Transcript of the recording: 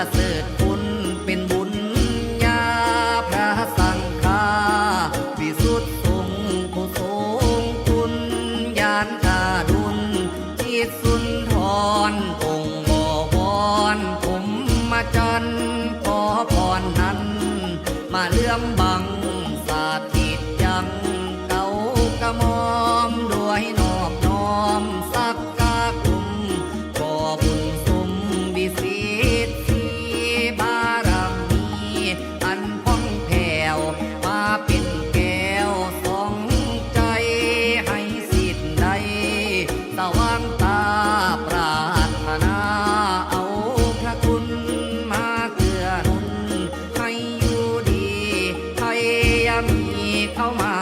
ปเสริฐคุณเป็นบุญญาพระสังฆาวิสุทธิสงผู้ทรงคุณญาณตาดุลจิตสุนทรองค์บวรผมมาจันขอพรนั้น มาเลื่อมบัง ว่างตาปราดนาเอาพระคุณมาเกื้อหนุนให้อยู่ดีใครยามีเข้ามา